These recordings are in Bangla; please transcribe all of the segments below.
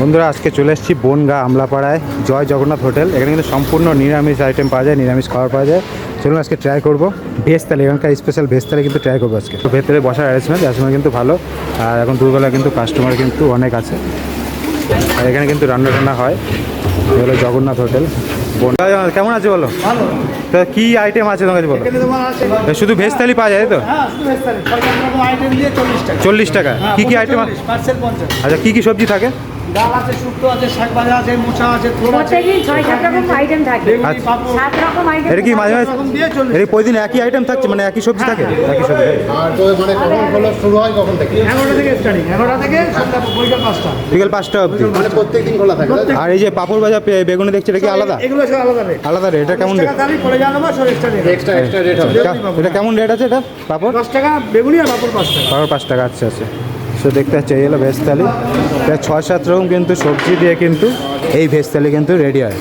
বন্ধুরা আজকে চলে এসেছি বনগা আমলাপাড়ায় জয় জগন্নাথ হোটেল। এখানে কিন্তু সম্পূর্ণ নিরামিষ আইটেম পাওয়া যায় নিরামিষ খাবার পাওয়া যায়। চলুন আজকে ট্রাই করব। ভেজ থালি এখানকার স্পেশাল ভেজ থালি কিন্তু ট্রাই করব আজকে। তো ভেতরে বসার অ্যারেঞ্জমেন্ট যার সময় কিন্তু ভালো। আর এখন দুপুরবেলা কিন্তু কাস্টমার কিন্তু অনেক আছে। আর এখানে কিন্তু রান্না টান্না হয় হলো জগন্নাথ হোটেল। বনগা কেমন আছে বলো? তা কী আইটেম আছে তোমার কাছে বলো শুধু ভেজ থালি পাওয়া যায় তো? হ্যাঁ চল্লিশ টাকা। কী কী আইটেম আচ্ছা কী কী সবজি থাকে? ডাল আছে শুক্তো আছে শাক ভাজা আছে মোচা আছে থোড় আছে। প্রত্যেকদিন ছয় সাত রকম আইটেম থাকে। বেগুনি আচ্ছা। সাত রকম আইটেম এটা কি মাঝে মাঝে রকম দিয়ে চল্লিশ এর প্রতিদিন একই আইটেম থাকছে? মানে একই সবজি থাকে? একই সবজি আর তো মানে কখন হলো শুরু হয় কখন থেকে? এগারোটা থেকে স্টার্টিং এগারোটা থেকে সন্ধ্যা বৈকাল পাঁচটা। বিকেল পাঁচটা অবধি। মানে প্রত্যেক দিন খোলা থাকে আর এই যে পাপড় ভাজা বেগুনি দেখছি এটা কি আলাদা? এগুলো সব আলাদা রেট আলাদা রেট এটা কেমন রেট টাকা পড়ে জানাব সব extra rate extra extra rate হবে। এটা কেমন রেট আছে এটা পাপড়? দশ টাকা বেগুনি আর পাপড় পাঁচ টাকা। পাপড় পাঁচ টাকা আচ্ছা আচ্ছা। সো দেখতে পাচ্ছি, এই হলো ভেজ থালি। প্রায় ছয়, সাত রকম কিন্তু সবজি দিয়ে কিন্তু এই ভেজ থালি কিন্তু রেডি হয়।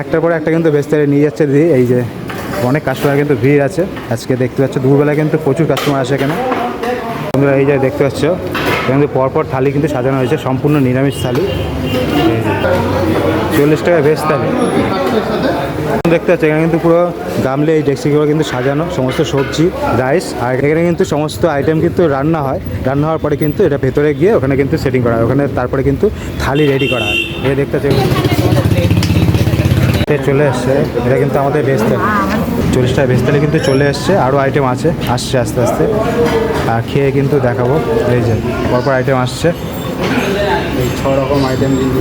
একটার পর একটা কিন্তু ভেজ থালি নিয়ে যাচ্ছে দিদি। এই যে অনেক কাস্টমার কিন্তু ভিড় আছে। আজকে দেখতে পাচ্ছ, দুপুরবেলা কিন্তু প্রচুর কাস্টমার আসে এখানে। তোমরা এই যে দেখতে পাচ্ছ কিন্তু পরপর থালি কিন্তু সাজানো হয়েছে, সম্পূর্ণ নিরামিষ থালি। চল্লিশ টাকা ভেজ থালি দেখতে পাচ্ছি, এখানে কিন্তু পুরো গামলে এই ডেক্সিগুলো কিন্তু সাজানো, সমস্ত সবজি রাইস আর এখানে কিন্তু সমস্ত আইটেম কিন্তু রান্না হয়। রান্না হওয়ার পরে কিন্তু এটা ভেতরে গিয়ে ওখানে কিন্তু সেটিং করা হয়। ওখানে তারপরে কিন্তু থালি রেডি করা হয়। এটা দেখতে পাচ্ছি। চলে এসছে। এটা কিন্তু আমাদের ভেজ চল্লিশ টাকা ভেজ থালি কিন্তু চলে এসছে। আরও আইটেম আছে। আসছে আস্তে আস্তে। আর খেয়ে কিন্তু দেখাবো। এই যে, পরপর আইটেম আসছে। এই ছ রকম আইটেম কিন্তু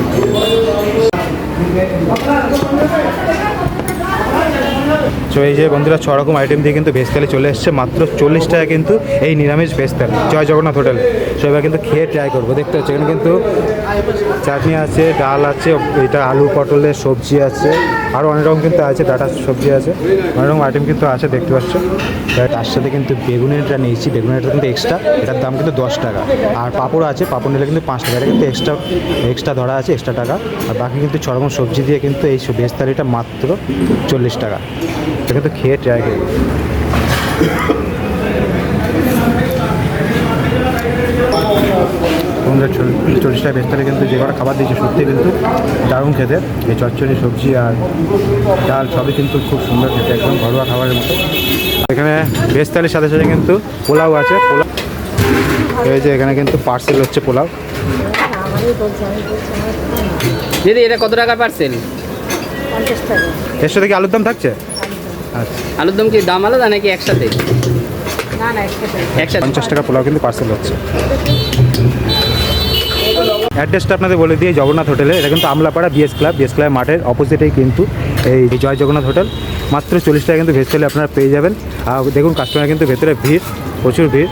তো এই যে বন্ধুরা ছ রকম আইটেম দিয়ে কিন্তু ভেজ থালি চলে এসছে। মাত্র চল্লিশ টাকা কিন্তু এই নিরামিষ ভেজ থালি জয় জগন্নাথ হোটেল। এবার কিন্তু খেয়ে ট্রাই করব। দেখতে হচ্ছে এখানে কিন্তু চাটনি আছে, ডাল আছে, এটা আলু পটলের সবজি আছে। আরও অনেক রকম কিন্তু আছে ডাটা সবজি আছে। অনেক রকম আইটেম কিন্তু আছে, দেখতে পাচ্ছ। তার সাথে কিন্তু বেগুনিটা নিয়েছি। বেগুনিটা কিন্তু এক্সট্রা এটার দাম কিন্তু দশ টাকা। আর পাঁপড় আছে, পাঁপড় নিলে কিন্তু পাঁচ টাকা। এটা কিন্তু এক্সট্রা এক্সট্রা ধরা আছে এক্সট্রা টাকা। আর বাকি কিন্তু ছ রকম সবজি দিয়ে কিন্তু এই ভেজ থালিটা মাত্র চল্লিশ টাকা। এটা কিন্তু খেয়ে ট্রাই করব বন্ধুরা চল্লিশ টাকা থালি কিন্তু যে কটা খাবার দিয়েছে সত্যি কিন্তু দারুণ খেতে। এই চচ্চড়ি সবজি আর ডাল সবই কিন্তু খুব সুন্দর খেতে একদম ঘরোয়া খাবারের মতো। এখানে থালির সাথে সাথে কিন্তু পোলাও আছে। পোলাও এই যে এখানে কিন্তু পার্সেল হচ্ছে পোলাও। দিদি এটা কত টাকা পার্সেল? এর সাথে কি আলুর দাম থাকছে? আচ্ছা। আলুর দম কি দাম আলাদা নাকি একসাথে? না না একসাথে। একসাথে। পঞ্চাশ টাকা পোলাও কিন্তু পার্সেল হচ্ছে। অ্যাড্রেসটা আপনাদের বলে দিয়ে জগন্নাথ হোটেলে এটা কিন্তু আমলাপাড়া বিএস ক্লাব বিএস ক্লাবের মাঠের অপোজিটেই কিন্তু এই জয় জগন্নাথ হোটেল। মাত্র চল্লিশ টাকা কিন্তু ভেজ আপনারা পেয়ে যাবেন। আর দেখুন কাস্টমার কিন্তু ভেতরে ভিড়, প্রচুর ভিড়।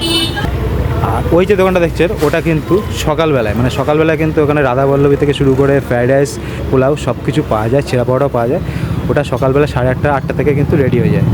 আর ওই যে দোকানটা দেখছেন, ওটা কিন্তু সকালবেলায় মানে সকালবেলায় কিন্তু ওখানে রাধা বল্লভী থেকে শুরু করে ফ্রাইড রাইস পোলাও সব কিছু পাওয়া যায় ছেঁড়া পাওয়াটাও পাওয়া যায়। ওটা সকালবেলা সাড়ে আটটা আটটা থেকে কিন্তু রেডি হয়ে যায়।